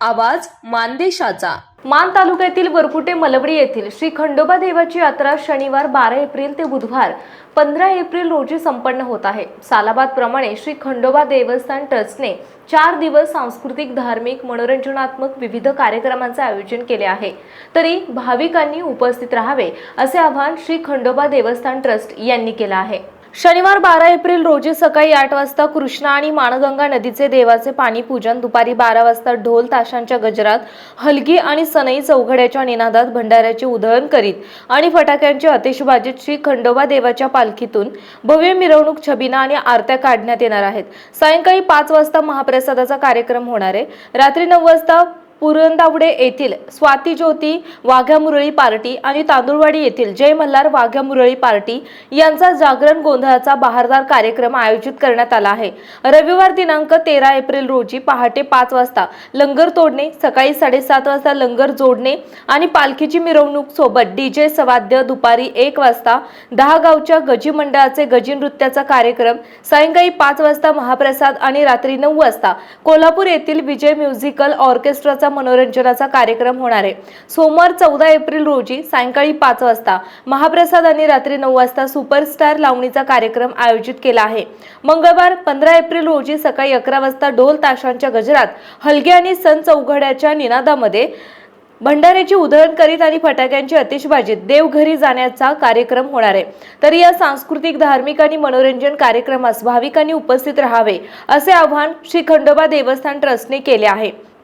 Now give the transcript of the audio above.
आवाज मानदेशाचा. मान तालुक्यातील वरपुटे मलवडी येथील श्री खंडोबा देवाची यात्रा शनिवार बारा एप्रिल ते बुधवार पंधरा एप्रिल रोजी संपन्न होत आहे. सालाबाद प्रमाणे श्री खंडोबा देवस्थान ट्रस्टने चार दिवस सांस्कृतिक धार्मिक मनोरंजनात्मक विविध कार्यक्रमांचे आयोजन केले आहे. तरी भाविकांनी उपस्थित राहावे असे आवाहन श्री खंडोबा देवस्थान ट्रस्ट यांनी केलं आहे. शनिवार बारा एप्रिल रोजी सकाळी आठ वाजता कृष्णा आणि माणगंगा नदीचे देवाचे पाणी पूजन दुपारी बारा वाजता ढोल ताशांच्या गजरात हलगी आणि सनई चौघड्याच्या निनादात भंडाऱ्याचे उधळण करीत आणि फटाक्यांची आतिषबाजीत श्री खंडोबा देवाच्या पालखीतून भव्य मिरवणूक छबिना आणि आरत्या काढण्यात येणार आहेत. सायंकाळी पाच वाजता महाप्रसादाचा कार्यक्रम होणार आहे. रात्री नऊ वाजता पुरंदावडे येथील स्वाती ज्योती वाघ्या मुरळी पार्टी आणि तांदुळवाडी येथील जय मल्हार वाघ्या मुरळी पार्टी यांचा जागरण गोंधळाचा बहारदार कार्यक्रम आयोजित करण्यात आला आहे. रविवार दिनांक तेरा एप्रिल रोजी पहाटे पाच वाजता लंगर तोडणे सकाळी साडेसात वाजता लंगर जोडणे आणि पालखीची मिरवणूक सोबत डीजे सवाद्य दुपारी एक वाजता दहा गावच्या गजी मंडळाचे गजी नृत्याचा कार्यक्रम सायंकाळी पाच वाजता महाप्रसाद आणि रात्री नऊ वाजता कोल्हापूर येथील विजय म्युझिकल ऑर्केस्ट्राचा मनोरंजनाचा कार्यक्रम होणार आहे. सोमवार चौदा एप्रिल रोजी सायंकाळी पाच वाजता महाप्रसाद आणि रात्री नऊ वाजता सुपरस्टार लावणीचा कार्यक्रम आयोजित केला आहे. मंगळवार पंधरा एप्रिल रोजी सकाळी अकरा वाजता ढोल ताशांच्या गजरात हलगे आणि सण चौघड्याच्या निनादामध्ये भंडाऱ्याची उधळण करीत आणि फटाक्यांची अतिशबाजीत देवघरी जाण्याचा कार्यक्रम होणार आहे. तर या सांस्कृतिक धार्मिक आणि मनोरंजन कार्यक्रमास भाविकांनी उपस्थित राहावे असे आवाहन श्री खंडोबा देवस्थान ट्रस्टने केले आहे.